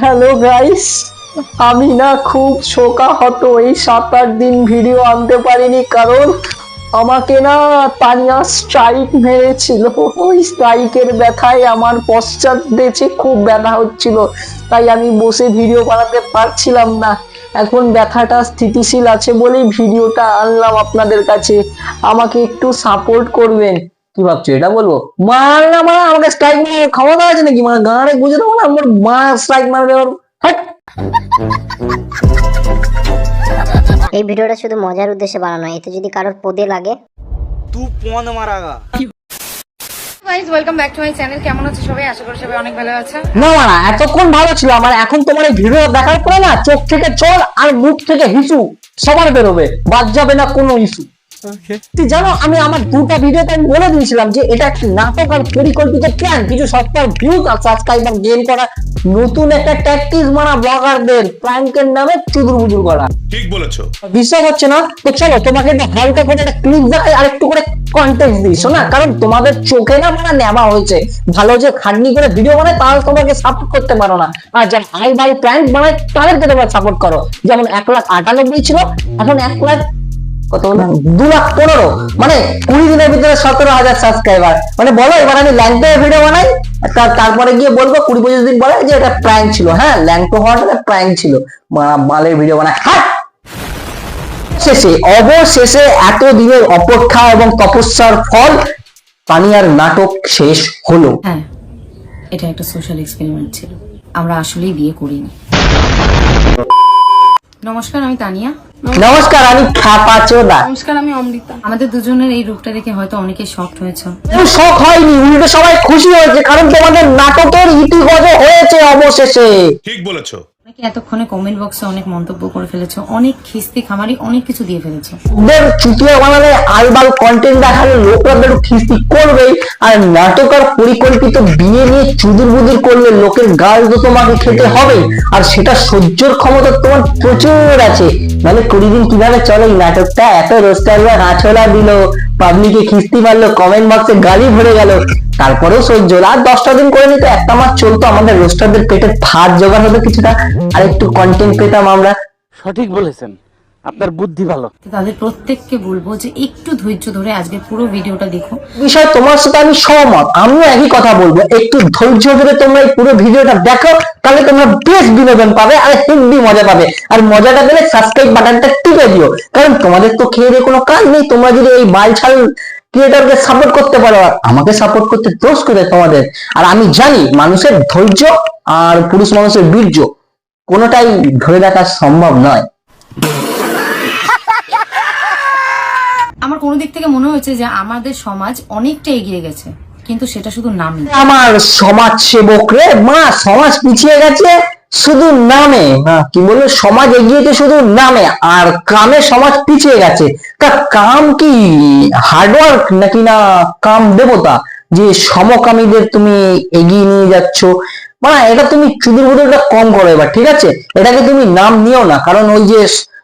Hello guys আমি না খুব শোকাহত এই সাত আট দিন ভিডিও আনতে পারিনি কারণ আমাকে না তানিয়া স্ট্রাইক মেরেছিল। ওই স্ট্রাইকের ব্যথায় আমার পশ্চাৎ দেশে খুব ব্যথা হচ্ছিল, তাই আমি বসে ভিডিও বানাতে পারছিলাম না। এখন ব্যথাটা স্থিতিশীল আছে বলেই ভিডিওটা আনলাম আপনাদের কাছে। আমাকে একটু সাপোর্ট করবেন। কি ভাবছ? এটা বলব? মার না মারা আমাকে স্ট্রাইক মারে ক্ষমতা আছে নাকি? মা গানে বুঝে দেবো না আমার মা স্ট্রাইক মারবে ওর। হ্যাঁ। এই ভিডিওটা শুধু মজার উদ্দেশ্যে বানানো এতে যদি কারোর পদে লাগে। তু পন মারাগা guys welcome back to my channel কেমন আছো সবাই? আশা করি সবাই অনেক ভালো আছে। না মারা এতক্ষণ ভালো ছিল আমার। এখন তোমার এই ভিডিও দেখার পরে না চোখ থেকে চোর আর মুখ থেকে হিসু সবার বেরোবে। বাদ যাবে না কোনো ইস্যু জানো আমি আমার দুটা ভিডিওতে আমি বলে দিয়েছিলাম যে এটা একটি নাটক আর পরিকল্পিত প্ল্যান কিছু ভিউজ আর সাবস্ক্রাইবার গেইন করা। নতুন একটা ট্যাকটিস মারা ব্লগারদের প্র্যাঙ্কের নামে চুদুর বুদুর করা। ঠিক বলেছ। বিশ্বাস হচ্ছে না? তো চলো তোমাকে একটা হালকা করে একটা ক্লিপ দেখাই আর একটু করে কন্টেক্ট দিই শোনা? কারণ তোমাদের চোখে না মানে নেওয়া হয়েছে। ভালো যে খাটনি করে ভিডিও বানায় তাহলে তোমাকে সাপোর্ট করতে পারো না। আর যারা হাই বাই প্র্যাঙ্ক বানায় তাদেরকে তোমরা সাপোর্ট করো। যেমন এক লাখ আটানব্বই ছিল এখন এক লাখ কত বললাম দু লাখ পনেরো। মানে কুড়ি দিনের ভিতরে সতেরো হাজার সাবস্ক্রাইবার মানে বলো এবার আমি ল্যাংটো ভিডিও বানাই তারপরে গিয়ে বলব কুড়ি পঁচিশ দিন পরে যে এটা প্র্যাঙ্ক ছিল। হ্যাঁ ল্যাংটো হওয়াটা প্র্যাঙ্ক ছিল। মালের ভিডিও বানায় হাট! শেষে অবশেষে এত দিনের অপেক্ষা এবং তপস্যার ফল পানিয়ার নাটক শেষ হলো। হ্যাঁ এটা একটা সোশ্যাল এক্সপেরিমেন্ট ছিল। আমরা আসলেই বিয়ে করিনি। নমস্কার আমি তানিয়া। নমস্কার আমি খ্যাপা চোদা। নমস্কার আমি অমৃতা। আমাদের দুজনের এই রূপটা দেখে হয়তো অনেকে শক্ট হয়েছে। শখ হয়নি উল্টো সবাই খুশি হয়েছে কারণ তোমাদের নাটকের ইতিগজ হয়েছে অবশেষে। ঠিক বলেছ। অনেকে এতক্ষণে কমেন্ট বক্সে অনেক মন্তব্য করে ফেলেছো, অনেক খিস্তি খামারি অনেক কিছু দিয়ে ফেলেছো। ওদের চুটিয়া বানালে আলবাল কন্টেন্ট দেখালে তো একটু খিস্তি করবেই, আর নাটক আর পরিকল্পিত বিয়ে নিয়ে চুদুর বুদুর করলে লোকের গাল তো তোমাকে খেতে হবে আর সেটা সহ্যর ক্ষমতা তোমার প্রচুর আছে। মানে কুড়ি দিন কীভাবে চলে এই নাটকটা? এত রোস্টাররা নাচলা দিল। পাবলিকে খিস্তি মারলো কমেন্ট বক্সে গালি ভরে গেল। তারপরেও সহ্য। আর দশটা দিন করে নিতে একটা মাস চলতো, আমাদের রোস্টারদের পেটে ভাত জোগাড় হতো কিছুটা। আর একটু কন্টেন্ট পেতাম আমরা। সঠিক বলেছেন। আপনার বুদ্ধি ভালো। তাদের প্রত্যেককে বলব যে একটু ধৈর্য ধরে আজকে পুরো ভিডিওটা দেখো। বিষয় তোমার সাথে আমি সহমত আমিও একই কথা বলব একটু ধৈর্য ধরে তোমরা এই পুরো ভিডিওটা দেখো তাহলে তোমরা বেশ বিনোদন পাবে আর হেভি মজা পাবে। আর মজাটা পেলে সাবস্ক্রাইব বাটনটা টিপে দিও কারণ তোমাদের তো খেয়ে দিয়ে কোনো কাজ নেই তোমরা যদি এই বালছাল ক্রিয়েটরকে সাপোর্ট করতে পারো আর আমাকে সাপোর্ট করতে দোষ করে তোমাদের? আর আমি জানি মানুষের ধৈর্য আর পুরুষ মানুষের বীর্য কোনোটাই ধরে রাখা সম্ভব নয়। আমার কোনো দিক থেকে মনে হয়েছে যে আমাদের সমাজ অনেকটা এগিয়ে গেছে, কিন্তু সেটা শুধু নামই আমার সমাজ সেবক রে মা, সমাজ পিছিয়ে গেছে শুধু নামে। কি বলব, সমাজ এগিয়েছে শুধু নামে, আর কামে সমাজ পিছিয়ে গেছে। তা কাম কি হার্ডওয়ার্ক নাকি না কাম দেবতা? যে সমকামীদের তুমি এগিয়ে নিয়ে যাচ্ছ। মানে এটা তুমি চুদুর বুদুরটা কম করো এবার, ঠিক আছে? এটাকে তুমি নাম নিও না, কারণ ওই যে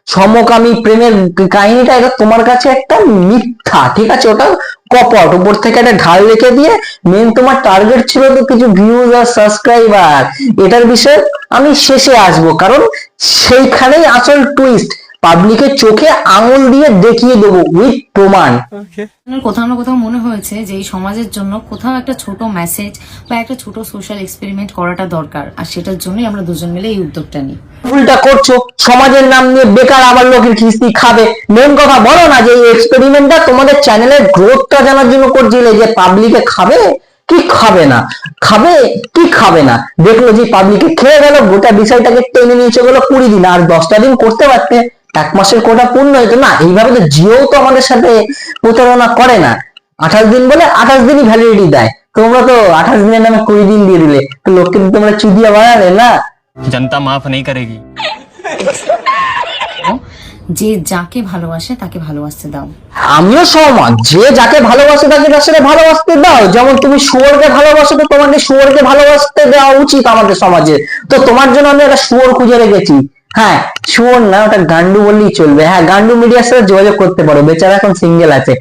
সমকামী প্রেমের কাহিনীটা এটা তোমার কাছে একটা মিথ্যা, ঠিক আছে? ওটা কপট, উপর থেকে একটা ঢাল রেখে দিয়ে মেন তোমার টার্গেট ছিল তো কিছু ভিউজ আর সাবস্ক্রাইবার এটার বিষয়ে আমি শেষে আসব, কারণ সেইখানেই আসল টুইস্ট পাবলিকের চোখে আঙুল দিয়ে দেখিয়ে দেবো উইথ প্রমাণ। কোথাও না কোথাও মনে হয়েছে যে এই সমাজের জন্য কোথাও একটা ছোট মেসেজ বা একটা ছোট সোশ্যাল এক্সপেরিমেন্ট করাটা দরকার আর সেটার জন্যই আমরা দুজন মিলে এই উদ্যোগটা নিই। ভুলটা করছ সমাজের নাম নিয়ে বেকার আবার লোকের কিস্তি খাবে। মেন কথা বলো না যে এই এক্সপেরিমেন্টটা তোমাদের চ্যানেলের গ্রোথটা জানার জন্য করছিলে যে পাবলিকে খাবে কি খাবে না? খাবে কি খাবে না? দেখল যে পাবলিকে খেয়ে গেল গোটা বিষয়টাকে টেনে নিয়ে চলে গেলো কুড়ি দিন আর দশটা দিন করতে পারতে। এক মাসের কোটা পূর্ণ হইতো না এইভাবে তো জিও তো আমাদের সাথে প্রতারণা করে না। আঠাশ দিন বলে আঠাশ দিনই ভ্যালিডিটি দেয়। তোমরা তো আঠাশ দিনের নামে কুড়ি দিন দিয়ে দিলে। তো লোককে তোমরা চুদিয়া বাড়ালে না? জনতা মাফ নেই করেগি। যে যাকে ভালোবাসে তাকে ভালোবাসতে দাও। আমিও সমাজ যে যাকে ভালোবাসে তাকে তার সাথে ভালোবাসতে দাও। যেমন তুমি শুয়োরকে ভালোবাসো তো তোমাকে শুয়োরকে ভালোবাসতে দেওয়া উচিত আমাদের সমাজে। তো তোমার জন্য আমি একটা শুয়োর খুঁজে রেখেছি। হ্যাঁ শুয়োর না ওটা গান্ডু বললেই চলবে। হ্যাঁ গান্ডু মিডিয়ার সাথে যোগাযোগ করতে পারো বেচারা এখন সিঙ্গেল আছে।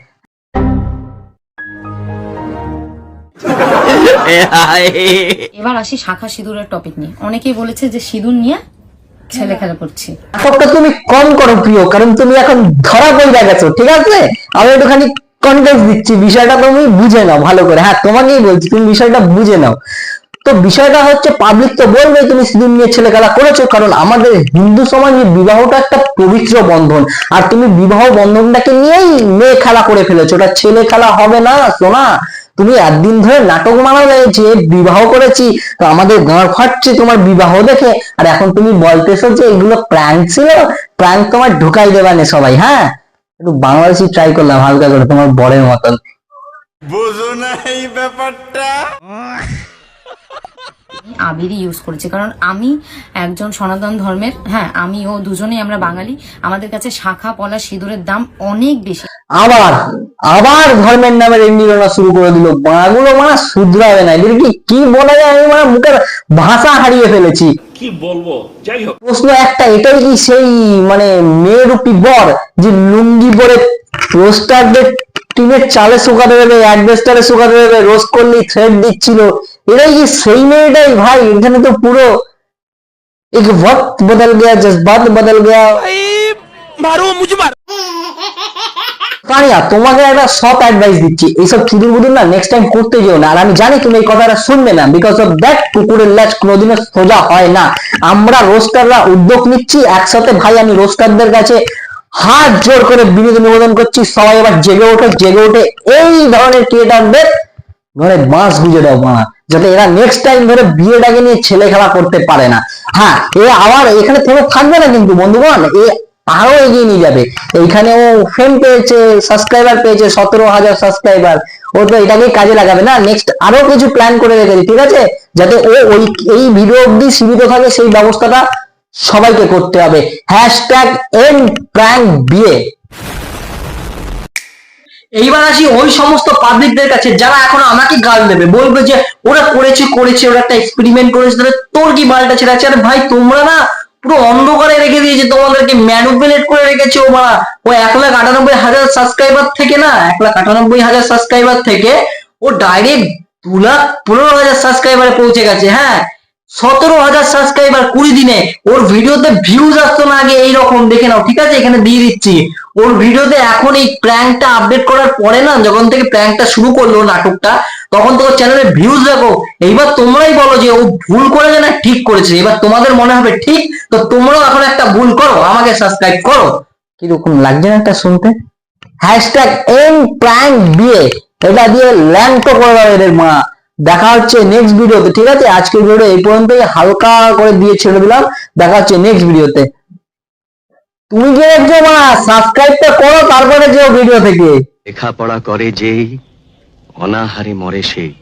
এবার আসি শাখা সিঁদুরের টপিক নিয়ে। অনেকেই বলেছে যে সিঁদুর নিয়ে ছেলে খেলা করছি। নাটকটা তুমি কম করো প্রিয় কারণ তুমি এখন ধরা পড়ে গেছো ঠিক আছে? আমি একটুখানি কনটেক্স দিচ্ছি বিষয়টা তুমি বুঝে নাও ভালো করে। হ্যাঁ তোমাকেই বলছি তুমি বিষয়টা বুঝে নাও। তো বিষয়টা হচ্ছে পাবলিক তো বলবে তুমি সিঁদুর নিয়ে ছেলে খেলা করেছ, কারণ আমাদের হিন্দু সমাজে বিবাহটা একটা পবিত্র বন্ধন। আর তুমি বিবাহ বন্ধনটাকে নিয়েই মেয়ে খেলা করে ফেলেছো। ওটা ছেলে খেলা হবে না, সোনা। তুমি একদিন ধরে নাটক মানালে যে, বিবাহ করেছি, তো আমাদের গাঁড় ফাটছে তোমার বিবাহ দেখে। আর এখন তুমি বলতেছো যে, এগুলো প্র্যাঙ্ক ছিল প্র্যাঙ্ক তোমার ঢুকাই দেবে না সবাই হ্যাঁ? একটু বাংলাদেশি ট্রাই করলাম, হালকা করে তোমার বরের মতন। আবিরই ইউজ করেছি। কারণ আমি একজন সনাতন ধর্মের হ্যাঁ আমি ও দুজনেই আমরা বাঙালি আমাদের কাছে শাখা পলা সিঁদুরের দাম অনেক বেশি। আবার আবার ধর্মের নামে রেন্ডিরোনা শুরু করে দিল। বাগুলো মানে শুধরাবে না। এদের কি কি বলা যায়? আমি মানে মুখের ভাষা হারিয়ে ফেলেছি। কি বলব? যাই হোক। প্রশ্ন একটা এটাই কি সেই মানে মেয়েরূপী বর যে লুঙ্গি পরে রোস্টারদের টিনের চালে শুকাতে দেবে অ্যাডভেস্টারে শুকাতে দেবে রোস্ট করলেই থ্রেড দিচ্ছিল। এটাই কি সেই মেয়েটাই ভাই এখানে তো পুরো এক वक्त बदल गया जज्बात बदल गया मारो मुझे मारो কানিয়া তোমাকে একটা সৎ অ্যাডভাইস দিচ্ছি এইসব চুদুর বুদুর না নেক্সট টাইম করতে যেও না আর আমি জানি তুমি এই কথাটা শুনবে না বিকজ অফ দ্যাট কুকুরের ল্যাচ কোনোদিনও সোজা হয় না আমরা রোস্টাররা উদ্যোগ নিচ্ছি একসাথে ভাই আমি রোস্টারদের কাছে হাত জোর করে বিনোদন নিবেদন করছি সবাই এবার জেগে ওঠে জেগে ওঠে এই ধরনের ক্রিয়েটারদের ঘরে বাঁশ গুজে দাও মা যাতে এরা নেক্সট টাইম ধরে বিয়েটাকে নিয়ে ছেলে খেলা করতে পারে না। হ্যাঁ এ আবার এখানে থেমে থাকবে না কিন্তু, বন্ধুগণ, এ আরও এগিয়ে নিয়ে যাবে। এইখানে ও ফেম পেয়েছে সাবস্ক্রাইবার পেয়েছে, সতেরো হাজার সাবস্ক্রাইবার ও তো এটাকে কাজে লাগাবে না। নেক্সট আরও কিছু প্ল্যান করে রেখেছে ঠিক আছে? যাতে ও ওই, এই ভিডিও অব্দি সীমিত থাকে, সেই ব্যবস্থাটা সবাইকে করতে হবে। হ্যাশট্যাগ এন প্র্যাঙ্ক বিয়ে। এইবার আসি ওই সমস্ত পাবলিকদের কাছে, যারা এখন আমাকে গাল দেবে। বলবে যে, ওরা করেছে করেছে, ওরা একটা এক্সপেরিমেন্ট করেছে, তাহলে তোর কি বালটা ছেড়ে আছে? আরে ভাই, তোমরা না পুরো অন্ধকারে রেখে দিয়েছে, তোমাদেরকে ম্যানুপুলেট করে রেখেছে ও মারা ও এক লাখ আটানব্বই হাজার সাবস্ক্রাইবার থেকে না, এক লাখ আটানব্বই হাজার সাবস্ক্রাইবার থেকে ও ডাইরেক্ট দু লাখ পনেরো হাজার সাবস্ক্রাইবারে পৌঁছে গেছে হ্যাঁ। সতেরো হাজার সাবস্ক্রাইবার কুড়ি দিনে। ওর ভিডিওতে ভিউজ আসতো না আগে, এইরকম, দেখে নাও, ঠিক আছে? এখানে দিয়ে দিচ্ছি। ওর ভিডিওতে এখন এই প্র্যাঙ্কটা আপডেট করার পরে না, যখন থেকে প্র্যাঙ্কটা শুরু করল নাটকটা, তখন তো ওর চ্যানেলে ভিউজ দেখো। এইবার তোমরাই বলো যে ও ভুল করেছে না ঠিক করেছে? এবার তোমাদের মনে হবে ঠিক, তো তোমরাও এখন একটা ভুল করো, আমাকে সাবস্ক্রাইব করো। কীরকম লাগছে না একটা শুনতে? হ্যাশট্যাগ এম প্র্যাঙ্ক বিয়ে এটা দিয়ে ল্যাংটো করে দাও এদের মা। দেখা হচ্ছে নেক্সট ভিডিওতে, ঠিক আছে? আজকের ভিডিও এই পর্যন্তই, হালকা করে দিয়ে ছেড়ে দিলাম। দেখা হচ্ছে নেক্সট ভিডিওতে। তুমি যে দেখছ মা সাবস্ক্রাইবটা করো তারপরে যে ভিডিও থেকে। লেখাপড়া করে যেই, অনাহারে মরে সেই।